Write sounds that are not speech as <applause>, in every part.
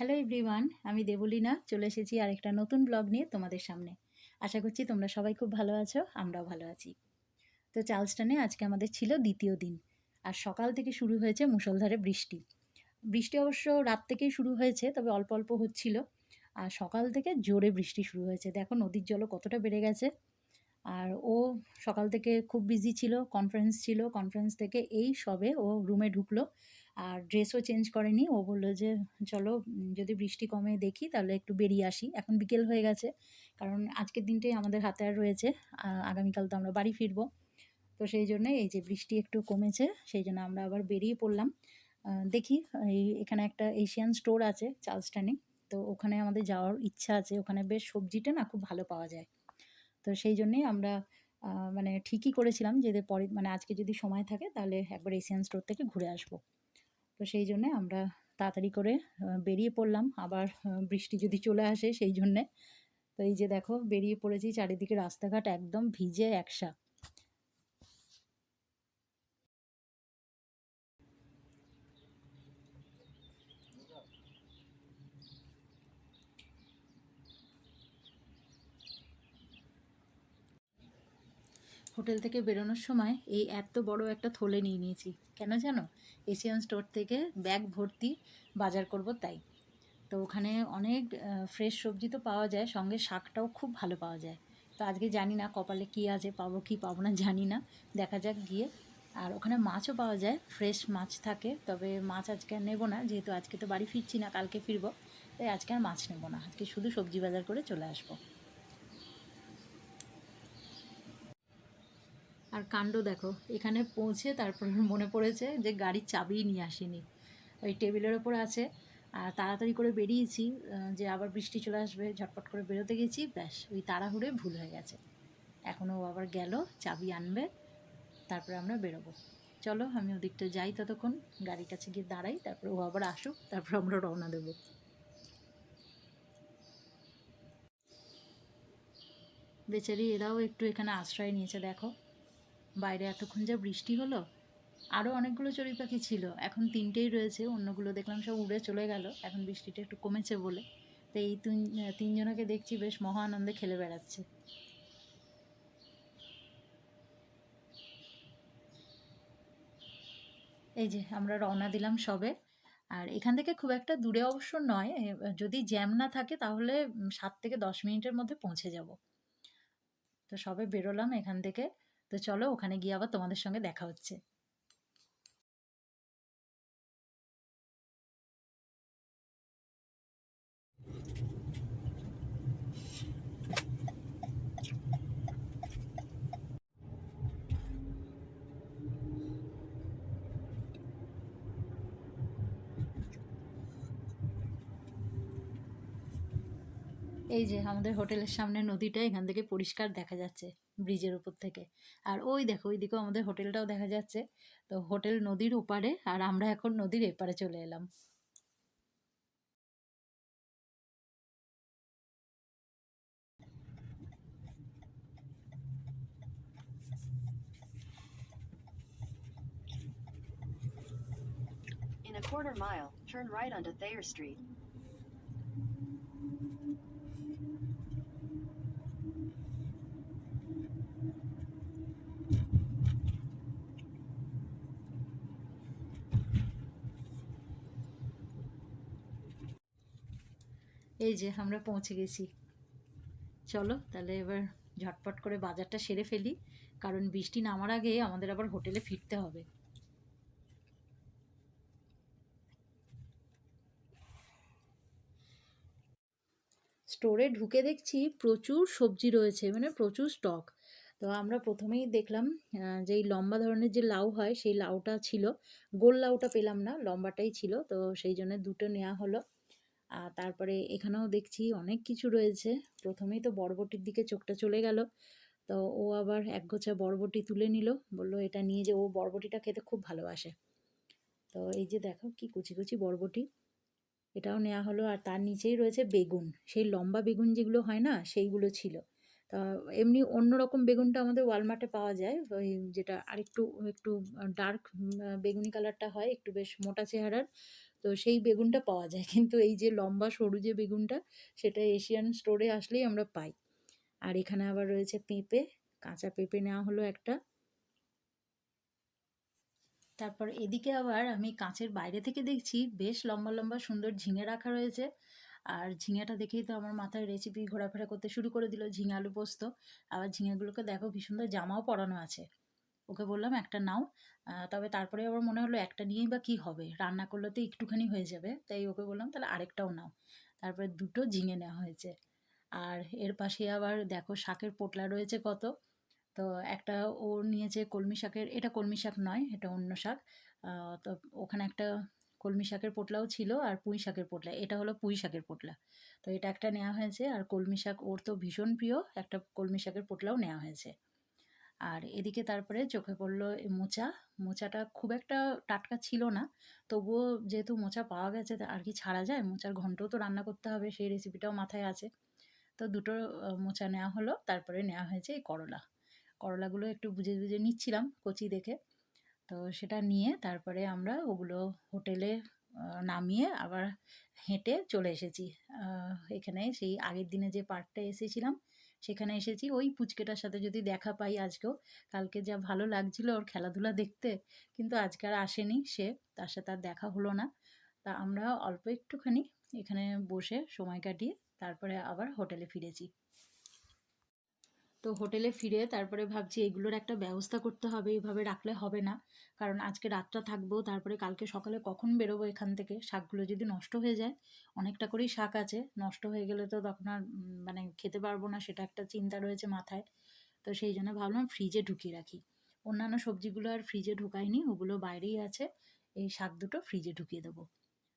Hello everyone আমি দেবলীনা, চলে এসেছি আরেকটা নতুন ব্লগ নিয়ে তোমাদের সামনে। আশা করছি তোমরা সবাই খুব ভালো আছো, আমরাও ভালো আছি। তো চার্লস্টনে আজকে আমাদের ছিল দ্বিতীয় দিন, আর সকাল থেকে শুরু হয়েছে মুষলধারে বৃষ্টি। বৃষ্টি অবশ্য রাত থেকেই শুরু হয়েছে, তবে অল্প অল্প হচ্ছিল, আর সকাল থেকে জোরে বৃষ্টি শুরু হয়েছে। দেখো নদীর জলও কতটা বেড়ে গেছে, আর ও সকাল থেকে খুব বিজি ছিল কনফারেন্স ছিল কনফারেন্স থেকে এই সবে ও রুমে ঢুকলো আর ড্রেসও চেঞ্জ করেনি। ও বলল যে, চলো যদি বৃষ্টি কমে দেখি, তাহলে একটু বেরিয়ে আসি। এখন বিকেল হয়ে গেছে, কারণ আজকের দিনটাই আমাদের হাতে আর রয়েছে। আগামীকাল তো আমরা বাড়ি ফিরবো। তো সেই জন্য এই যে বৃষ্টি একটু কমেছে, সেই জন্য আমরা আবার বেরিয়ে পড়লাম। দেখি, এই এখানে একটা এশিয়ান স্টোর আছে চার্লস্টানে তো ওখানে আমাদের যাওয়ার ইচ্ছা আছে। ওখানে বেশ সবজিটা না খুব ভালো পাওয়া যায়। তো সেই জন্যেই আমরা মানে ঠিকই করেছিলাম যে পরে মানে আজকে যদি সময় থাকে, তাহলে একবার এশিয়ান স্টোর থেকে ঘুরে আসব। তো সেই জন্যে আমরা তাড়াতাড়ি করে বেরিয়ে পড়লাম। আবার বৃষ্টি যদি চলে আসে সেই জন্যে। তো এই যে দেখো, বেরিয়ে পড়েছি চারিদিকে রাস্তাঘাট একদম ভিজে একসা। হোটেল থেকে বেরোনোর সময় এই এত বড় একটা থলে নিয়ে নিয়েছি। কেন জানো? এশিয়ান স্টোর থেকে ব্যাগ ভর্তি বাজার করব তাই। তো ওখানে অনেক ফ্রেশ সবজি তো পাওয়া যায়, সঙ্গে শাকটাও খুব ভালো পাওয়া যায়। তো আজকে জানি না কপালে কী আছে, পাবো কি পাবো না, জানি না। দেখা যাক গিয়ে। আর ওখানে মাছও পাওয়া যায় ফ্রেশ মাছ থাকে, তবে মাছ আজকে আর নেব না, যেহেতু আজকে তো বাড়ি ফিরছি না, কালকে ফিরবো। তাই আজকে আর মাছ নেব না, আজকে শুধু সবজি বাজার করে চলে আসব। আর কাণ্ড দেখো, এখানে পৌঁছে তারপর <laughs> মনে পড়েছে যে গাড়ির চাবি নিয়ে আসিনি। ওই টেবিলের ওপর আছে, আর তাড়াতাড়ি করে বেরিয়েছি যে আবার বৃষ্টি চলে আসবে, ঝটপট করে বেরোতে গেছি, ব্যাস, ওই তাড়াহুড়ে ভুল হয়ে গেছে। এখনও আবার গেল, চাবি আনবে, তারপরে আমরা বেরোবো। চলো, আমি ওদিকটা যাই ততক্ষণ, গাড়ির কাছে গিয়ে দাঁড়াই, তারপরে ও আবার আসুক, তারপর আমরা রওনা দেবো। বেচারি, এরাও একটু এখানে আশ্রয় নিয়েছে, দেখো। বাইরে এতক্ষণ যা বৃষ্টি হলো আরও অনেকগুলো চড়ুই পাখি ছিল। এখন তিনটেই রয়েছে, অন্যগুলো দেখলাম সব উড়ে চলে গেল। এখন বৃষ্টিটা একটু কমেছে বলে। তো এই তিন- তিনজনকে দেখছি বেশ মহা আনন্দে খেলে বেড়াচ্ছে। এই যে আমরা রওনা দিলাম সবে। আর এখান থেকে খুব একটা দূরে অবশ্য নয় যদি জ্যাম না থাকে তাহলে সাত থেকে দশ মিনিটের মধ্যে পৌঁছে যাব। তো সবে বেরোলাম এখান থেকে। তো চলো ওখানে গিয়ে আবার তোমাদের সঙ্গে দেখা হচ্ছে। এই যে আমাদের হোটেলের সামনে নদীটা এখান থেকে পরিষ্কার দেখা যাচ্ছে। ব্রিজের উপর থেকে। আর ওই দেখো ওই দিকেও আমাদের হোটেলটাও দেখা যাচ্ছে। তো হোটেল নদীর ওপারে আর আমরা এখন নদীর এপারে চলে এলাম। In a quarter mile, turn right onto Thayer Street. এই যে আমরা পৌঁছে গেছি। চলো তাহলে এবার ঝটপট করে বাজারটা সেরে ফেলি, কারণ বৃষ্টি নামার আগে আমাদের আবার হোটেলে ফিরতে হবে। স্টোরে ঢুকে দেখছি প্রচুর সবজি রয়েছে মানে প্রচুর স্টক। তো আমরা প্রথমেই দেখলাম যে লম্বা ধরনের যে লাউ হয়, সেই লাউটা ছিল। গোল লাউটা পেলাম না, লম্বাটাই ছিল, তো সেই জন্য দুটো নেওয়া হলো। তারপরে এখানেও দেখছি অনেক কিছু রয়েছে। প্রথমেই তো বরবটির দিকে চোখটা চলে গেল। তো ও আবার একগোছা বরবটি তুলে নিল। বলল, এটা নিয়ে যে ও বরবটিটা খেতে খুব ভালোবাসে। তো এই যে দেখো কি কুচি কুচি বরবটি। এটাও নেওয়া হলো। আর তার নিচেই রয়েছে বেগুন। সেই লম্বা বেগুন যেগুলো হয় না, সেইগুলো ছিল। তা এমনি অন্যরকম বেগুনটা আমাদের ওয়ালমার্টে পাওয়া যায়। ওই যেটা আরেকটু, একটু ডার্ক বেগুনি কালারটা হয়, একটু বেশ মোটা চেহারার। তো সেই বেগুনটা পাওয়া যায়। <laughs> কিন্তু এই যে লম্বা সরু যে বেগুনটা, সেটা এশিয়ান স্টোরে আসলেই আমরা পাই। আর এখানে আবার রয়েছে পেঁপে, কাঁচা পেঁপে নেওয়া হলো একটা। তারপর এদিকে আবার আমি কাঁচের বাইরে থেকে দেখছি, বেশ লম্বা লম্বা সুন্দর ঝিঙে রাখা রয়েছে। আর ঝিঙেটা দেখেই তো আমার মাথায় রেসিপি ঘোরাফেরা করতে শুরু করে দিল, ঝিঙে আলু পোস্ত। আবার ঝিঙেগুলোকে দেখো ভীষণ জামাও পরানো আছে। ওকে বললাম, একটা নাও। তবে তারপরে আবার মনে হলো একটা নিয়েই বা কী হবে? রান্না করলে তো একটুখানি হয়ে যাবে। তাই ওকে বললাম, তাহলে আরেকটাও নাও। তারপরে দুটো ঝিঙে নেওয়া হয়েছে। আর এর পাশে আবার দেখো শাকের পোটলা রয়েছে কত। তো একটা ও নিয়েছে কলমি শাকের, এটা কলমি শাক নয়, এটা অন্য শাক। তো ওখানে একটা কলমি শাকের পোটলাও ছিল আর পুঁই শাকের পোটলা, এটা হলো পুঁই শাকের পোটলা। তো এটা একটা নেওয়া হয়েছে আর কলমি শাক ওর তো ভীষণ প্রিয়, একটা কলমি শাকের পোটলাও নেওয়া হয়েছে। আর এদিকে তারপরে চোখে পড়ল মোচা। মোচাটা খুব একটা টাটকা ছিল না। তবুও যেহেতু মোচা পাওয়া গেছে আর কি ছাড়া যায়? মোচার ঘন্টও তো রান্না করতে হবে, সেই রেসিপিটাও মাথায় আছে। তো দুটো মোচা নেওয়া হলো, তারপরে নেওয়া হয়েছে এই করলা। করলাগুলো একটু বুঝে বুঝে নিচ্ছিলাম কচি দেখে। তো সেটা নিয়ে তারপরে আমরা ওগুলো হোটেলে নামিয়ে আবার হেঁটে চলে এসেছি। এখানে সেই আগের দিনে যে পার্কটা এসেছিলাম সেখানে এসেছি। ওই পুচকেটার সাথে যদি দেখা পাই আজকেও। কালকে যা ভালো লাগছিল ওর খেলাধুলা দেখতে। কিন্তু আজকে আর আসেনি সে। তার সাথে আর দেখা হলো না। তা আমরা অল্প একটুখানি এখানে বসে সময় কাটিয়ে তারপরে আবার হোটেলে ফিরেছি। তো হোটেলে ফিরে তারপরে ভাবছি এগুলোর একটা ব্যবস্থা করতে হবে এভাবে রাখলে হবে না। কারণ আজকে রাতটা থাকব, তারপরে কালকে সকালে কখন বেরোবো এখান থেকে? শাকগুলো যদি নষ্ট হয়ে যায়, অনেকটা করেই শাক আছে, নষ্ট হয়ে গেলে তো তখন আর মানে খেতে পারব না, সেটা একটা চিন্তা রয়েছে মাথায়। তো সেই জন্য ভাবলাম ফ্রিজে ঢুকিয়ে রাখি। অন্যান্য সবজিগুলো আর ফ্রিজে ঢুকাইনি, ওগুলো বাইরেই আছে। এই শাক দুটো ফ্রিজে ঢুকিয়ে দেবো।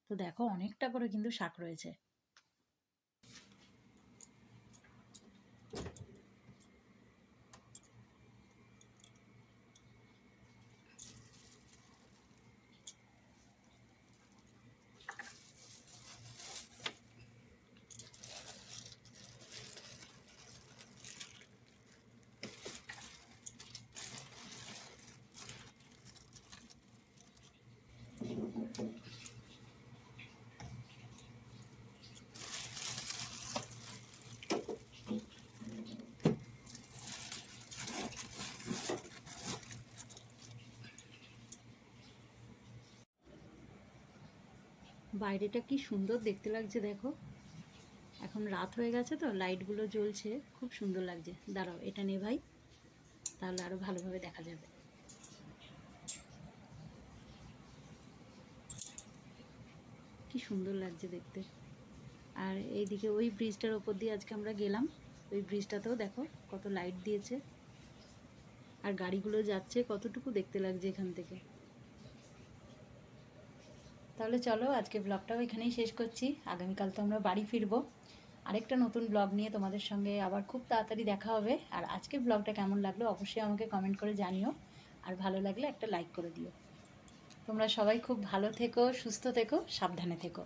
তো দেখো অনেকটা করে কিন্তু শাক রয়েছে। বাইরেটা কি সুন্দর দেখতে লাগছে দেখো। এখন রাত হয়ে গেছে তো, লাইটগুলো জ্বলছে, খুব সুন্দর লাগছে। দাঁড়াও, এটা নে ভাই, তাহলে আরও ভালোভাবে দেখা যাবে। কি সুন্দর লাগছে দেখতে। আর এইদিকে ওই ব্রিজটার ওপর দিয়ে আজকে আমরা গেলাম। ওই ব্রিজটাতেও দেখো কত লাইট দিয়েছে। আর গাড়িগুলো যাচ্ছে, কতটুকু দেখতে লাগছে এখান থেকে। তাহলে চলো, আজকে ব্লগটাও এখানেই শেষ করছি। আগামীকাল তো আমরা বাড়ি ফিরবো। আরেকটা নতুন ব্লগ নিয়ে তোমাদের সঙ্গে আবার খুব তাড়াতাড়ি দেখা হবে। আর আজকে ব্লগটা কেমন লাগল অবশ্যই আমাকে কমেন্ট করে জানিও। আর ভালো লাগলে একটা লাইক করে দিও। তোমরা সবাই খুব ভালো থেকো, সুস্থ থেকো, সাবধানে থেকো।